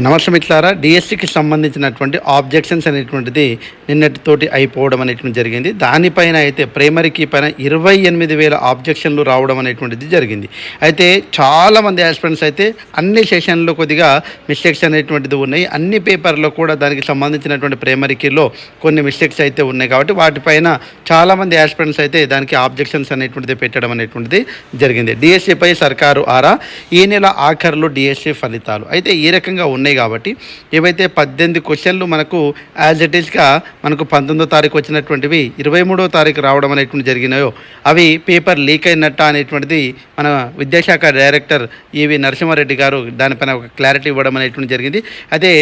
నమస్తే మిత్రులారా డిఎస్సికి సంబంధించినటువంటి ఆబ్జెక్షన్స్ అనేటువంటిది నిన్నటితోటి అయిపోవడం అనేటువంటి జరిగింది. దానిపైన అయితే ప్రైమరీకి పైన ఇరవై ఎనిమిది వేల ఆబ్జెక్షన్లు రావడం అనేటువంటిది జరిగింది. అయితే చాలామంది ఆస్పిరెంట్స్ అయితే అన్ని సెషన్లో కొద్దిగా మిస్టేక్స్ అనేటువంటిది ఉన్నాయి. అన్ని పేపర్లో కూడా దానికి సంబంధించినటువంటి ప్రైమరీకిలో కొన్ని మిస్టేక్స్ అయితే ఉన్నాయి కాబట్టి వాటిపైన చాలామంది ఆస్పిరెంట్స్ అయితే దానికి ఆబ్జెక్షన్స్ అనేటువంటిది పెట్టడం అనేటువంటిది జరిగింది. డిఎస్సిపై సర్కారు ఆరా ఈ నెల ఆఖరిలో డిఎస్సి ఫలితాలు. అయితే ఈ రకంగా ఉన్నాయి కాబట్టి ఏవైతే పద్దెనిమిది క్వశ్చన్లు మనకు యాజ్ ఇట్ ఈస్గా మనకు పంతొమ్మిదో తారీఖు వచ్చినటువంటివి ఇరవై మూడో తారీఖు రావడం అనేటువంటి జరిగినాయో అవి పేపర్ లీక్ అయినట్ట అనేటువంటిది మన విద్యాశాఖ డైరెక్టర్ ఈవి నరసింహారెడ్డి గారు దానిపైన ఒక క్లారిటీ ఇవ్వడం అనేటువంటి జరిగింది. అదే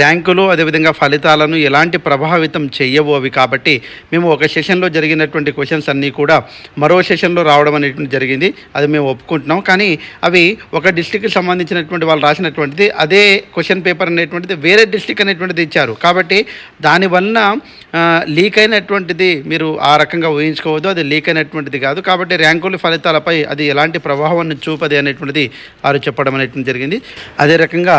ర్యాంకులు అదేవిధంగా ఫలితాలను ఎలాంటి ప్రభావితం చేయవు అవి కాబట్టి మేము ఒక సెషన్లో జరిగినటువంటి క్వశ్చన్స్ అన్నీ కూడా మరో సెషన్లో రావడం అనేటువంటి జరిగింది. అది మేము ఒప్పుకుంటున్నాం. కానీ అవి ఒక డిస్టిక్కి సంబంధించినటువంటి వాళ్ళు రాసినటువంటిది అదే క్వశ్చన్ పేపర్ అనేటువంటిది వేరే డిస్టిక్ అనేటువంటిది ఇచ్చారు. కాబట్టి దానివల్ల లీక్ అయినటువంటిది మీరు ఆ రకంగా ఊహించుకోవద్దు. అది లీక్ అయినటువంటిది కాదు. కాబట్టి ర్యాంకుల ఫలితాలపై అది ఎలాంటి ప్రభావాన్ని చూపది అనేటువంటిది వారు చెప్పడం అనేటువంటి జరిగింది. అదే రకంగా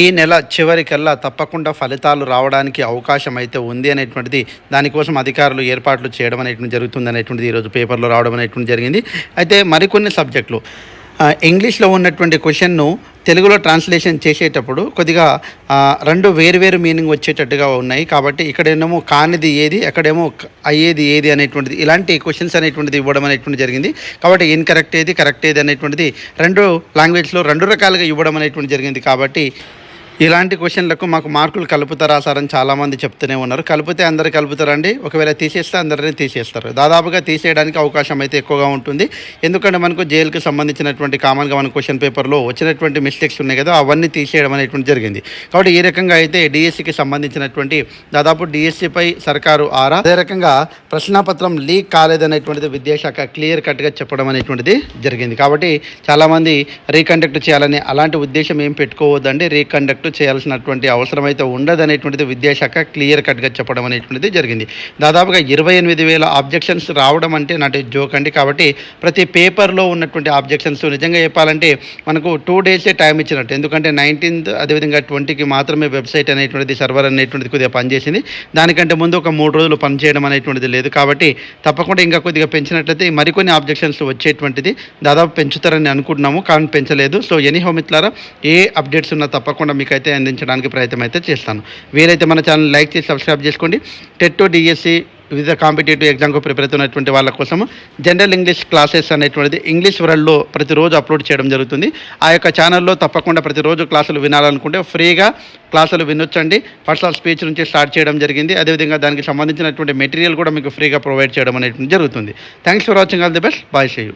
ఈ నెల చివరికల్లా తప్పకుండా ఫలితాలు రావడానికి అవకాశం అయితే ఉంది అనేటువంటిది దానికోసం అధికారులు ఏర్పాట్లు చేయడం అనేటువంటి జరుగుతుంది అనేటువంటిది ఈరోజు పేపర్లో రావడం అనేటువంటి జరిగింది. అయితే మరికొన్ని సబ్జెక్టులు. ఇంగ్లీష్లో ఉన్నటువంటి క్వశ్చన్ను తెలుగులో ట్రాన్స్లేషన్ చేసేటప్పుడు కొద్దిగా రెండు వేరు మీనింగ్ వచ్చేటట్టుగా ఉన్నాయి. కాబట్టి ఇక్కడేమో కానిది ఏది ఎక్కడేమో అయ్యేది ఏది అనేటువంటిది ఇలాంటి క్వశ్చన్స్ అనేటువంటిది ఇవ్వడం అనేటువంటి జరిగింది. కాబట్టి ఇన్కరెక్ట్ ఏది కరెక్ట్ ఏది అనేటువంటిది రెండు లాంగ్వేజ్లో రెండు రకాలుగా ఇవ్వడం అనేటువంటి జరిగింది. కాబట్టి ఇలాంటి క్వశ్చన్లకు మాకు మార్కులు కలుపుతారా సార్ అని చాలామంది చెప్తూనే ఉన్నారు. కలిపితే అందరు కలుపుతారండి. ఒకవేళ తీసేస్తే అందరినీ తీసేస్తారు. దాదాపుగా తీసేయడానికి అవకాశం అయితే ఎక్కువగా ఉంటుంది. ఎందుకంటే మనకు జైలుకి సంబంధించినటువంటి కామన్గా మన క్వశ్చన్ పేపర్లో వచ్చినటువంటి మిస్టేక్స్ ఉన్నాయి కదా అవన్నీ తీసేయడం అనేటువంటి జరిగింది. కాబట్టి ఈ రకంగా అయితే డిఎస్సికి సంబంధించినటువంటి దాదాపు డిఎస్సిపై సర్కారు ఆరా అదే రకంగా ప్రశ్నాపత్రం లీక్ కాలేదనేటువంటిది విద్యాశాఖ క్లియర్ కట్గా చెప్పడం అనేటువంటిది జరిగింది. కాబట్టి చాలామంది రీకండక్ట్ చేయాలని అలాంటి ఉద్దేశం ఏం పెట్టుకోవద్దండి. రీకండక్ట్ చేయాల్సినటువంటి అవసరం అయితే ఉండదనేటువంటిది విద్యాశాఖ క్లియర్ కట్గా చెప్పడం అనేటువంటిది జరిగింది. దాదాపుగా ఇరవై ఎనిమిది వేల ఆబ్జెక్షన్స్ రావడం అంటే నాటి జోక్ అండి. కాబట్టి ప్రతి పేపర్లో ఉన్నటువంటి ఆబ్జెక్షన్స్ నిజంగా చెప్పాలంటే మనకు టూ డేసే టైం ఇచ్చినట్టు. ఎందుకంటే నైన్టీన్త్ అదేవిధంగా ట్వంటీకి మాత్రమే వెబ్సైట్ అనేటువంటిది సర్వర్ అనేటువంటిది కొద్దిగా పనిచేసింది. దానికంటే ముందు ఒక మూడు రోజులు పనిచేయడం అనేటువంటిది లేదు. కాబట్టి తప్పకుండా ఇంకా కొద్దిగా పెంచినట్లయితే మరికొన్ని ఆబ్జెక్షన్స్ వచ్చేటువంటిది దాదాపు పెంచుతారని అనుకుంటున్నాము. కానీ పెంచలేదు. సో ఎనీ హోమిత్లారా ఏ అప్డేట్స్ ఉన్నా తప్పకుండా మీకు అయితే అందించడానికి ప్రయత్నం అయితే చేస్తాను. వీలైతే మన ఛానల్ లైక్ చేసి సబ్స్క్రైబ్ చేసుకోండి. టెట్ డిఎస్సి వివిధ కాంపిటేటివ్ ఎగ్జామ్కు ప్రిపేర్ అవుతున్నటువంటి వాళ్ళ కోసం జనరల్ ఇంగ్లీష్ క్లాసెస్ అనేటువంటిది ఇంగ్లీష్ వరల్డ్లో ప్రతిరోజు అప్లోడ్ చేయడం జరుగుతుంది. ఆ యొక్క ఛానల్లో తప్పకుండా ప్రతిరోజు క్లాసులు వినాలనుకుంటే ఫ్రీగా క్లాసులు వినొచ్చండి. పర్సనల్ స్పీచ్ నుంచి స్టార్ట్ చేయడం జరిగింది. అదేవిధంగా దానికి సంబంధించినటువంటి మెటీరియల్ కూడా మీకు ఫ్రీగా ప్రొవైడ్ చేయడం అనేటువంటి జరుగుతుంది. Thanks for watching. All the best. Bye see you